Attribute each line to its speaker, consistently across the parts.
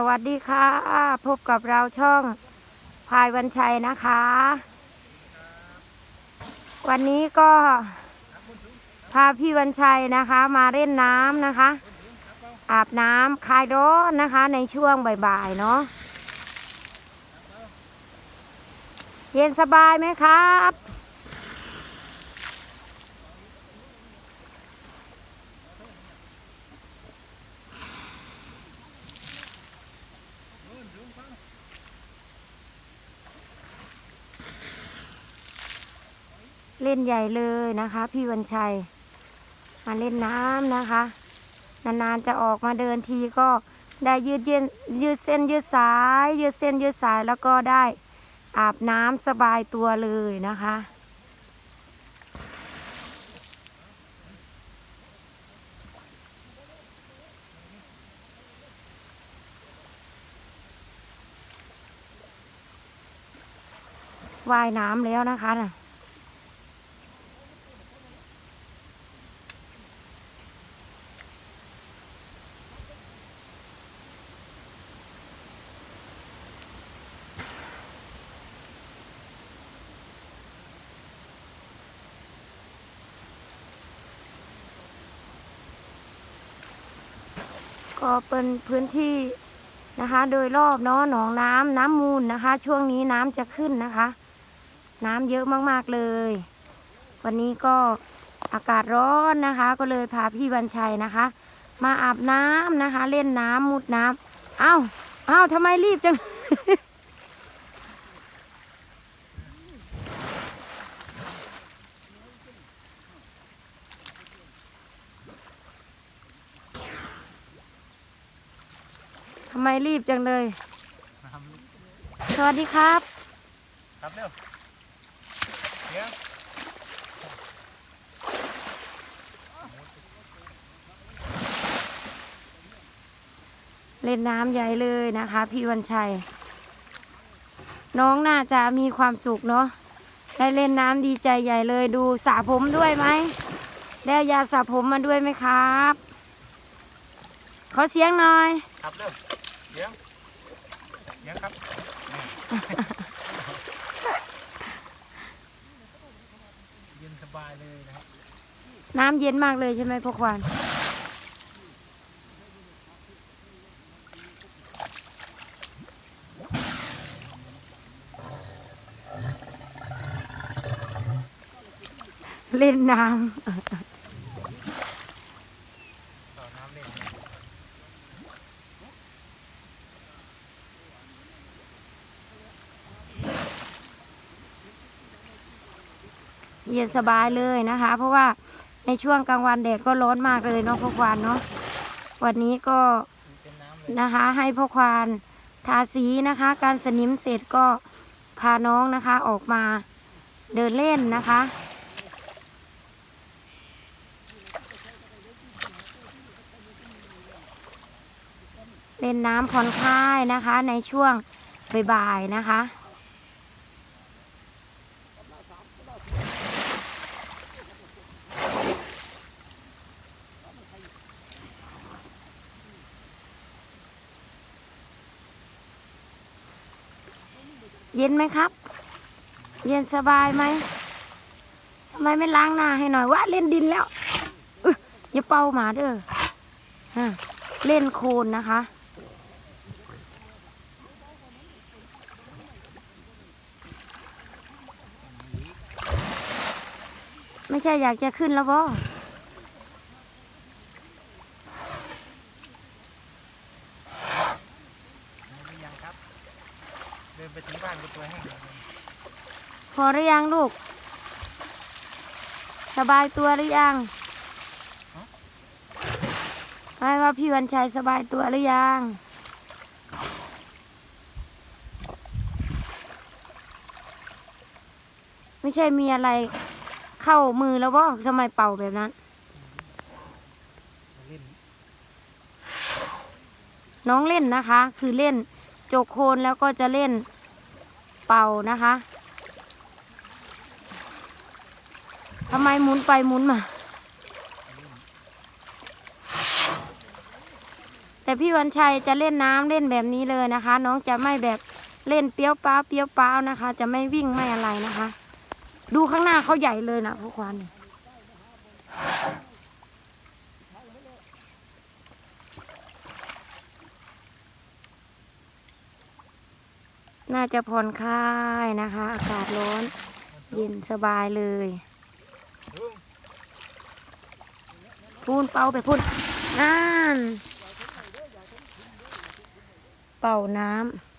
Speaker 1: สวัสดีค่ะ พบกับเราช่องพายวันชัยนะคะ วันนี้ก็พาพี่วันชัยนะคะมาเล่นน้ำนะคะ อาบน้ำคลายร้อนนะคะในช่วงบ่ายๆเนาะเย็นสบายไหมครับ เล่นใหญ่เลยนะคะ พี่วันชัย มาเล่นน้ำนะคะ นานๆจะออกมาเดินทีก็ได้ยืดเย็นยืดเส้นยืดสาย ยืดเส้นยืดสายแล้วก็ได้อาบน้ำสบายตัวเลยนะคะว่ายน้ำแล้วนะคะนะ็เป็นพื้นที่นะคะ โดยรอบเนาะหนองน้ำน้ำมูลนะคะ ช่วงนี้น้ำจะขึ้นนะคะ น้ำเยอะมากๆเลย วันนี้ก็อากาศร้อนนะคะ ก็เลยพาพี่วันชัยนะคะ มาอาบน้ำนะคะ เล่นน้ำมุดน้ำเอ้า เอ้าทำไมรีบจังำไมรีบจังเลย สวัสดีครับ
Speaker 2: ครับเร็วเดี๋ยว
Speaker 1: เล่นน้ำใหญ่เลยนะคะ พี่วันชัย น้องน่าจะมีความสุขเนาะได้เล่นน้ำดีใจใหญ่เลยดูสระผมด้วยไหมได้เอายาสระผมมาด้วยไหมครับ ขอเสียงหน่อย
Speaker 2: ครับเร็ว เดี๋ยวเดี๋ยวครับเย็นสบายเลยนะครับ
Speaker 1: น้ำเย็นมากเลยใช่ไหมพวกควานเล่นน้ำ
Speaker 2: เล่นำ
Speaker 1: เย็นสบายเลยนะคะ เพราะว่าในช่วงกลางวันแดดก็ร้อนมากเลยเนาะพวกควานเนาะวันนี้ก็
Speaker 2: นน้ำเลย
Speaker 1: นะคะให้พ่อควานทาสีนะคะ การสนิมเสร็จก็พาน้องนะคะออกมาเดินเล่นนะคะ เล่นน้ำผ่อนคลายนะคะในช่วงบ่ายๆนะคะ เย็นไหมครับ เย็นสบายไหมทำไมไม่ล้างหน้าให้หน่อยว่าเล่นดินแล้วอย่าเป่าหมาเด้ออะเล่นโคลนนะคะ ไม่ใช่อยากจะขึ้นแล้วบ่
Speaker 2: หรือยังครับ เดิน ไปถึงบ้านก็ตัวแห้งแล้วนะ
Speaker 1: พอหรือยังลูก สบายตัวหรือยังไม่ว่าพี่วันชัยสบายตัวหรือยัง ไม่ใช่มีอะไรเข้ามือแล้วว่าทำไมเป่าแบบนั้น
Speaker 2: เล่น
Speaker 1: น้องเล่นนะคะ คือเล่นโจกโคนแล้วก็จะเล่น เป่านะคะทำไมหมุนไปหมุนมา แต่พี่วันชัยจะเล่นน้ำเล่นแบบนี้เลยนะคะ น้องจะไม่แบบเล่นเปี้ยวป้าเปี้ยวป้านะคะ จะไม่วิ่งไม่อะไรนะคะ ดูข้างหน้าเขาใหญ่เลยนะพวกควานนี่ น่าจะผ่อนคลายนะคะ อากาศร้อน เย็นสบายเลยพูนเป่าไปพูนนั่น เป่าน้ำ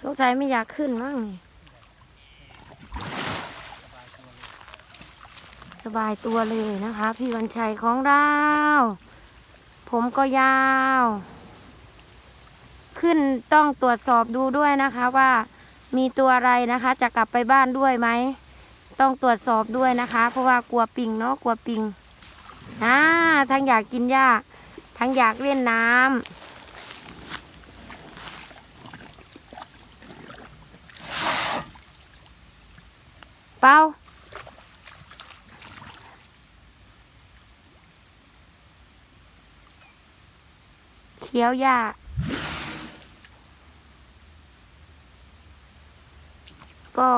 Speaker 1: สงสัยไม่อยากขึ้นมั้งสบายตัวเลยนะคะ พี่วันชัยของเรา ผมก็ยาว ขึ้นต้องตรวจสอบดูด้วยนะคะว่ามีตัวอะไรนะคะ จะกลับไปบ้านด้วยไหม ต้องตรวจสอบด้วยนะคะ เพราะว่ากลัวปิงเนาะกลัวปิงอ่าทั้งอยากกินหญ้าทั้งอยากเล่นน้ำ เป้าเคี้ยวหญ้าก็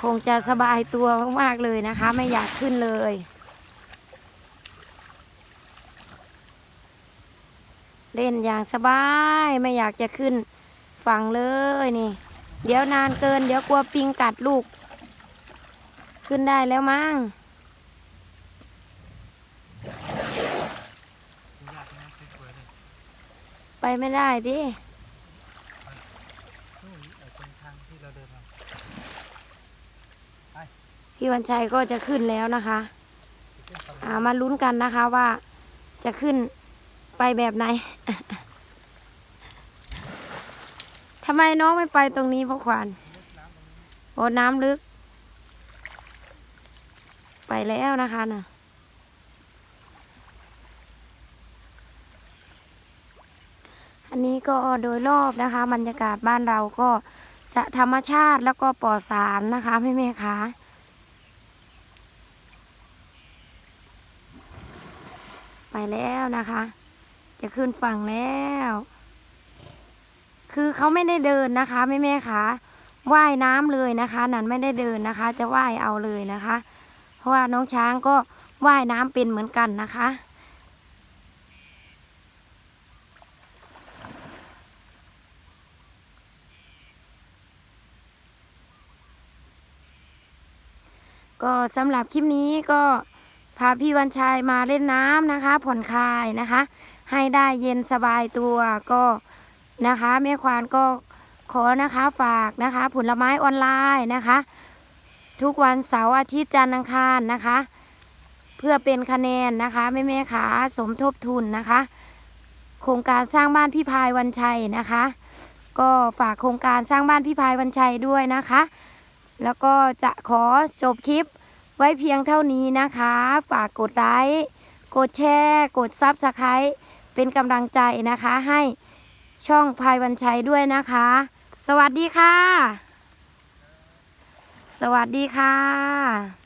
Speaker 1: คงจะสบายตัวมาก ๆ เลยนะคะ ไม่อยากขึ้นเลย เล่นอย่างสบายไม่อยากจะขึ้นฝั่งเลยนี่ เดี๋ยวนานเกิน เดี๋ยวกลัวปิงกัดลูก ขึ้นได้แล้วมั้งไปไม่ได้ดิพี่วันชัยก็จะขึ้นแล้วนะคะามาลุ้นกันนะคะว่าจะขึ้นไปแบบไหน ทำไมน้องไม่ไปตรงนี้พ่อขวานโอ้น้ำลึก ไปแล้วนะคะน่ะอันนี้ก็โดยรอบนะคะ บรรยากาศบ้านเราก็จะธรรมชาติแล้วก็ปลอดสารนะคะแม่แม่ๆคะไปแล้วนะคะ จะขึ้นฝั่งแล้ว คือเขาไม่ได้เดินนะคะแม่แม่ๆคะว่ายน้ำเลยนะคะ นันไม่ได้เดินนะคะ จะว่ายเอาเลยนะคะ เพราะว่าน้องช้างก็ว่ายน้ำเป็นเหมือนกันนะคะ ก็สำหรับคลิปนี้ก็พาพี่วันชัยมาเล่นน้ำนะคะ ผ่อนคลายนะคะ ให้ได้เย็นสบายตัวก็ นะคะ แม่ควานก็ขอนะคะฝากนะคะ ผลไม้ออนไลน์นะคะ ทุกวันเสาร์อาทิตย์จันทร์อังคารนะคะ เพื่อเป็นคะแนนนะคะแม่แม่ๆขาสมทบทุนนะคะ โครงการสร้างบ้านพี่พายวันชัยนะคะ ก็ฝากโครงการสร้างบ้านพี่พายวันชัยด้วยนะคะ แล้วก็จะขอจบคลิปไว้เพียงเท่านี้นะคะ ฝากกดไลค์กดแชร์ กดซับสไครต์เป็นกำลังใจนะคะให้ ช่องพายวันชัยด้วยนะคะ สวัสดีค่ะ สวัสดีค่ะ